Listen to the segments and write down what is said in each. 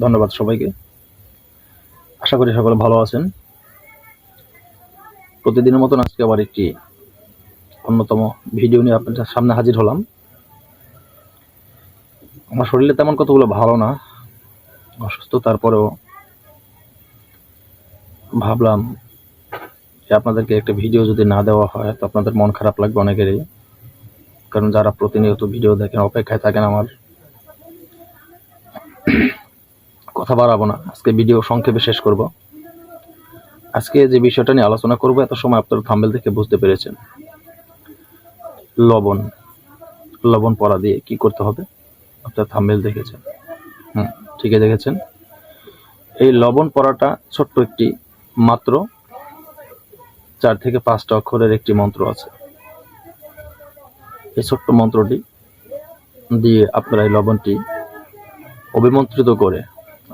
ধন্যবাদ সবাইকে। আশা করি সকলে ভালো আছেন। প্রতিদিনের মতন আজকে আবার একটি অন্যতম ভিডিও নিয়ে আপনাদের সামনে হাজির হলাম। আমার শরীরে তেমন কতগুলো ভালো না, অসুস্থ, তারপরেও ভাবলাম যে আপনাদেরকে একটা ভিডিও যদি না দেওয়া হয়, তো আপনাদের মন খারাপ লাগবে অনেকেরই। কারণ যারা প্রতিনিয়ত ভিডিও দেখেন, অপেক্ষায় থাকেন আমার কথা বাড়াবো না। আজকে ভিডিও সংক্ষেপে শেষ করব। আজকে যে বিষয়টা নিয়ে আলোচনা করব, এত সময় আপনারা থাম্বেল থেকে বুঝতে পেরেছেন। লবণ। লবণ পড়া দিয়ে কি করতে হবে? আপনার থাম্বেল দেখেছেন। হুম, ঠিকই দেখেছেন। এই লবণ পড়াটা ছোট্ট একটি মাত্র চার থেকে পাঁচটা অক্ষরের একটি মন্ত্র আছে। এই ছোট্ট মন্ত্রটি দিয়ে আপনারা এই লবণটি অভিমন্ত্রিত করে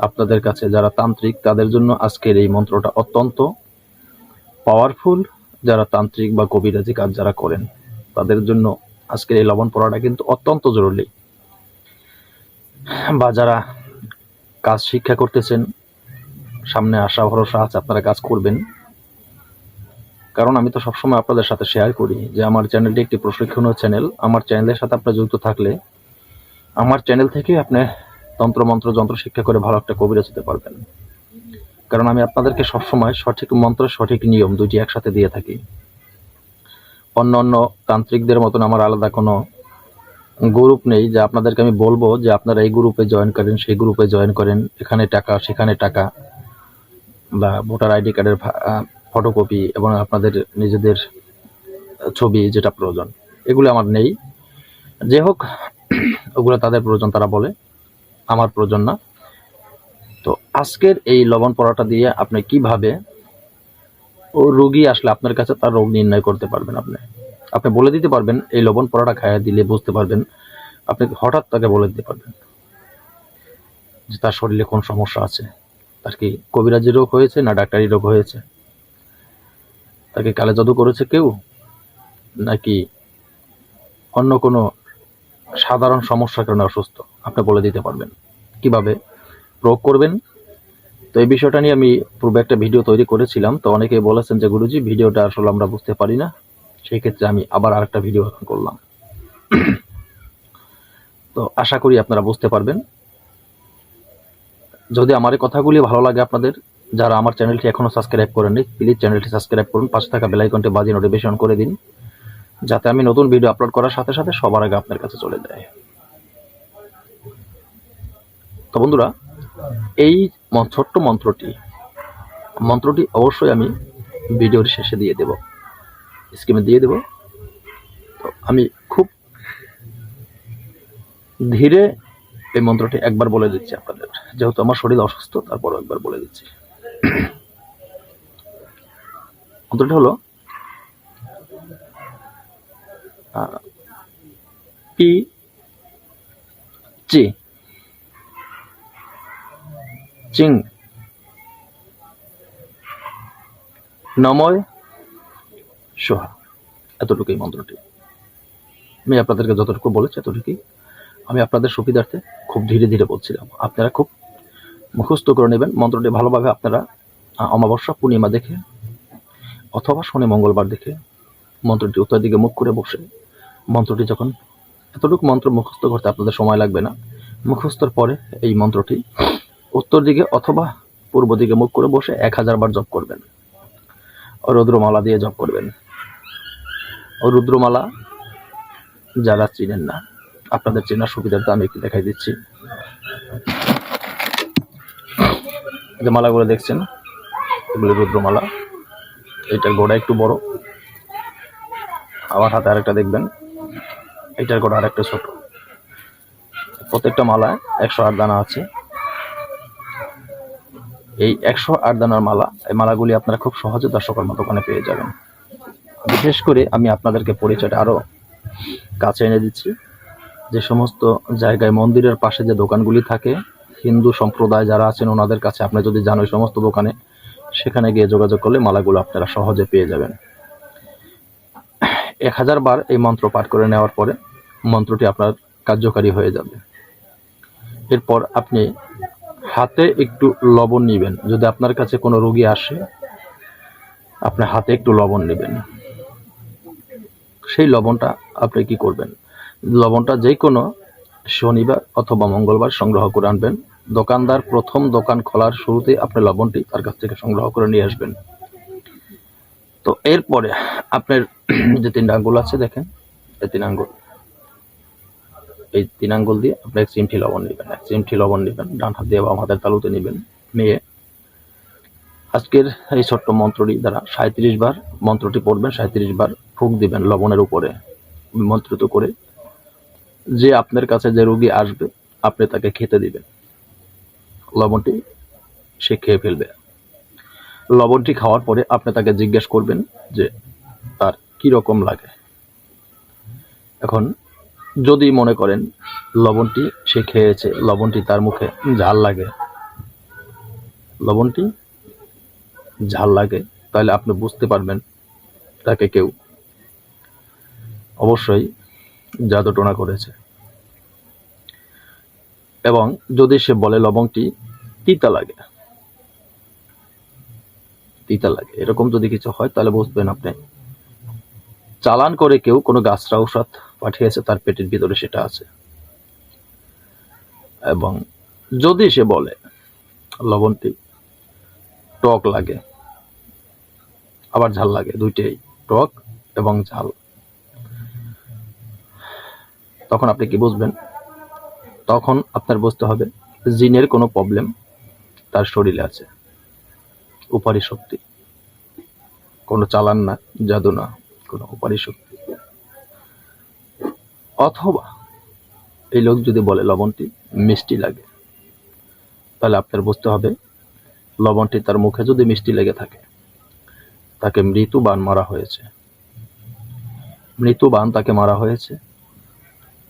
আপনাদের কাছে যারা তান্ত্রিক, তাদের জন্য আজকের এই মন্ত্রটা অত্যন্ত পাওয়ারফুল যারা তান্ত্রিক বা কবিরাজি কাজ যারা করেন, তাদের জন্য আজকের এই লবণ পড়াটা কিন্তু অত্যন্ত জরুরি। বা যারা কাজ শিক্ষা করতেছেন, সামনে আশা, ভরসা আছে আপনারা কাজ করবেন। কারণ আমি তো সবসময় আপনাদের সাথে শেয়ার করি যে আমার চ্যানেলটি একটি প্রশিক্ষণীয় চ্যানেল আমার চ্যানেলের সাথে আপনারা যুক্ত থাকলে, আমার চ্যানেল থেকে আপনি তন্ত্রমন্ত্র, যন্ত্র, শিক্ষা করে ভালো একটা কবিরাজ হতে পারবেন। কারণ আমি আপনাদেরকে সবসময় সঠিক মন্ত্র, সঠিক নিয়ম দুইটি একসাথে দিয়ে থাকি। অন্য অন্য তান্ত্রিকদের মতন আমার আলাদা কোনো গ্রুপ নেই যে আপনাদেরকে আমি বলব যে আপনারা এই গ্রুপে জয়েন করেন, সেই গ্রুপে জয়েন করেন, এখানে টাকা, সেখানে টাকা বা ভোটার আইডি কার্ডের ফটোকপি এবং আপনাদের নিজেদের ছবি যেটা প্রয়োজন। এগুলো আমার নেই। যে হোক, ওগুলো তাদের প্রয়োজন তারা বলে। আমার প্রয়োজন না তো আজকের এই লবণ পরোটা দিয়ে আপনি কীভাবে ও রোগী আসলে আপনার কাছে তার রোগ নির্ণয় করতে পারবেন আপনি? আপনি বলে দিতে পারবেন, এই লবণ পরোটা খাইয়ে দিলে বুঝতে পারবেন, আপনি হঠাৎ তাকে বলে দিতে পারবেন যে তার শরীরে কোন সমস্যা আছে। তার কি কবিরাজি রোগ হয়েছে না ডাক্তারি রোগ হয়েছে? তাকে কালে জাদু করেছে কেউ? নাকি অন্য কোনো সাধারণ সমস্যার কারণে অসুস্থ? আপনি বলে দিতে পারবেন। কীভাবে প্রয়োগ করবেন? তো এই বিষয়টা নিয়ে আমি পূর্বে একটা ভিডিও তৈরি করেছিলাম, তো অনেকে বলেছেন যে গুরুজি, ভিডিওটা আসলে আমরা বুঝতে পারি না। সেই ক্ষেত্রে আমি আবার আরেকটা ভিডিও করলাম। তো আশা করি আপনারা বুঝতে পারবেন। যদি আমার এই কথাগুলি ভালো লাগে আপনাদের, যারা আমার চ্যানেলটি এখনও সাবস্ক্রাইব করেননি প্লিজ চ্যানেলটি সাবস্ক্রাইব করুন, পাশে থাকা বেল আইকনটি বাজিয়ে নোটিফিকেশন করে দিন, যাতে আমি নতুন ভিডিও আপলোড করার সাথে সাথে সবার আগে আপনার কাছে চলে যায়। তো বন্ধুরা, এই ছোট্ট মন্ত্রটি মন্ত্রটি অবশ্যই আমি ভিডিওর শেষে দিয়ে দেব। স্ক্রিনে দিয়ে দেব। তো আমি খুব ধীরে এই মন্ত্রটি একবার বলে দিচ্ছি আপনাদের। যেহেতু আমার শরীর অসুস্থ, তারপরও একবার বলে দিচ্ছি। মন্ত্রটি হলো পি চি। চিং। নময় সোহা, এতটুকুই মন্ত্রটি। আমি আপনাদেরকে যতটুকু বলেছি এতটুকুই। আমি আপনাদের সুবিধার্থে খুব ধীরে ধীরে বলছিলাম। আপনারা খুব মুখস্থ করে নেবেন। মন্ত্রটি ভালোভাবে আপনারা অমাবস্যা, পূর্ণিমা দেখে অথবা শনি, মঙ্গলবার দেখে মন্ত্রটি উত্তর দিকে মুখ করে বসে মন্ত্রটি যখন, এতটুকু মন্ত্র মুখস্থ করতে আপনাদের সময় লাগবে না। মুখস্থর পরে এই মন্ত্রটি উত্তর দিকে অথবা পূর্ব দিকে মুখ করে বসে এক হাজার বার জপ করবেন। রুদ্রমালা দিয়ে জপ করবেন। রুদ্রমালা যারা চিনেন না, আপনাদের চেনার সুবিধার্থে আমি একটু দেখাই দিচ্ছি। যে মালাগুলো দেখছেন, এগুলো রুদ্রমালা। এটার গোড়া একটু বড়। আবার হাতে আরেকটা দেখবেন। এটার গোড়া আরেকটা ছোট। প্রত্যেকটা মালায় একশো আট দানা আছে। এই একশো আট দানার মালা, এই মালাগুলি আপনারা খুব সহজে দর্শকর্মা দোকানে পেয়ে যাবেন। বিশেষ করে আমি আপনাদেরকে পরিচয়টা আরও কাছে এনে দিচ্ছি। যে সমস্ত জায়গায় মন্দিরের পাশে যে দোকানগুলি থাকে, হিন্দু সম্প্রদায় যারা আছেন ওনাদের কাছে আপনি যদি যান ওই সমস্ত দোকানে, সেখানে গিয়ে যোগাযোগ করলে মালাগুলো আপনারা সহজে পেয়ে যাবেন। এক হাজার বার এই মন্ত্র পাঠ করে নেওয়ার পরে মন্ত্রটি আপনার কার্যকারী হয়ে যাবে। এরপর আপনি হাতে একটু লবণ নেবেন। যদি আপনার কাছে কোনো রোগী আসে, আপনি হাতে একটু লবণ নেবেন। সেই লবণটা আপনি কি করবেন? লবণটা যে কোনো শনিবার অথবা মঙ্গলবার সংগ্রহ করে আনবেন। দোকানদার প্রথম দোকান খোলার শুরুতে আপনি লবণটি তার কাছ থেকে সংগ্রহ করে নিয়ে আসবেন। তো এরপরে আপনার যে তিনটা আঙ্গুল আছে, দেখেন, এই তিন আঙ্গুল। এই তিন আঙ্গুল দিয়ে আপনি এক চিমটি লবণ নেবেন। এক চিমটি লবণ নেবেন, ডান হাত দিয়ে বাম হাতের তালুতে নেবেন। নিয়ে আজকের এই ছোট্ট মন্ত্রটি দ্বারা সাঁত্রিশ বার মন্ত্রটি পড়বেন সাঁত্রিশ বার ফুক দিবেন লবণের উপরে মন্ত্রিত করে। যে আপনার কাছে যে রোগী আসবে, আপনি তাকে খেতে দিবেন। লবণটি সে খেয়ে ফেলবে। লবণটি খাওয়ার পরে আপনি তাকে জিজ্ঞেস করবেন যে, তার কি রকম লাগে? এখন যদি মনে করেন লবণটি সে খেয়েছে, লবণটি তার মুখে ঝাল লাগে। লবণটি ঝাল লাগে, তাহলে আপনি বুঝতে পারবেন তাকে কেউ। অবশ্যই জাদুটোনা করেছে। এবং যদি সে বলে লবণটি তিতা লাগে তিতা লাগে, এরকম যদি কিছু হয়, তাহলে বুঝবেন আপনি। চালান করে কেউ কোনো গাছরা ঔষধ পাঠিয়েছে, তার পেটের ভিতরে সেটা আছে। এবং যদি সে বলে, লবণটি টক লাগে, আবার ঝাল লাগে, দুইটাই টক এবং ঝাল। তখন আপনি কি বুঝবেন? তখন আপনার বুঝতে হবে, জিনের কোনো প্রবলেম তার শরীরে আছে। উপারি শক্তি কোনো চালান না, জাদু না, কোনো উপারি শক্তি অথবা এই লোক যদি বলে, লবণটি মিষ্টি লাগে, তাহলে আপনার বুঝতে হবে, লবণটি তার মুখে যদি মিষ্টি লেগে থাকে, তাকে মৃত্যু বান মারা হয়েছে। মৃত্যু বান তাকে মারা হয়েছে।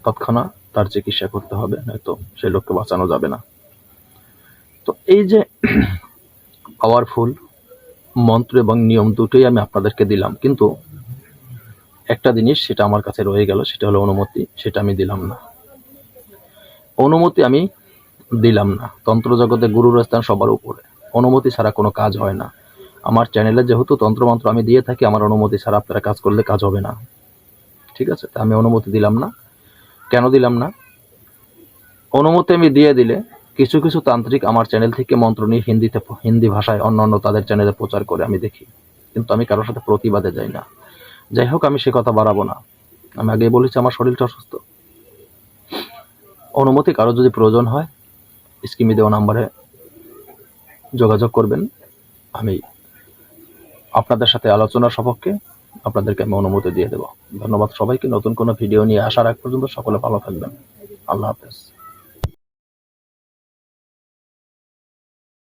তৎক্ষণাৎ তার চিকিৎসা করতে হবে, নয়তো সেই লোককে বাঁচানো যাবে না। তো এই যে পাওয়ারফুল মন্ত্র এবং নিয়ম দুটোই আমি আপনাদেরকে দিলাম, কিন্তু একটা জিনিস সেটা আমার কাছে রয়ে গেল, সেটা হলো অনুমতি, সেটা আমি দিলাম না। অনুমতি আমি দিলাম না। তন্ত্র জগতে গুরুর স্থান সবার উপরে। অনুমতি ছাড়া কোনো কাজ হয় না। আমার চ্যানেলে যেহেতু তন্ত্রমন্ত্র আমি দিয়ে থাকি, আমার অনুমতি ছাড়া আপনারা কাজ করলে কাজ হবে না। ঠিক আছে? তা আমি অনুমতি দিলাম না। কেন দিলাম না? অনুমতি আমি দিয়ে দিলে কিছু কিছু তান্ত্রিক আমার চ্যানেল থেকে মন্ত্র নিয়ে হিন্দিতে, হিন্দি ভাষায় অন্য অন্য তাদের চ্যানেলে প্রচার করে আমি দেখি। কিন্তু আমি কারোর সাথে প্রতিবাদে যাই না। যাই হোক, আমি সে কথা বাড়াবো না। আমি আগে বলেছি, আমার শরীরটা অসুস্থ। অনুমতি কারও যদি প্রয়োজন হয়, স্কিমে দেওয়া নাম্বারে যোগাযোগ করবেন। আমি আপনাদের সাথে আলোচনার সপক্ষে আপনাদেরকে আমি অনুমতি দিয়ে দেব। ধন্যবাদ সবাইকে। নতুন কোনো ভিডিও নিয়ে আসার আগ পর্যন্ত সকলে ভালো থাকবেন। আল্লাহ হাফেজ।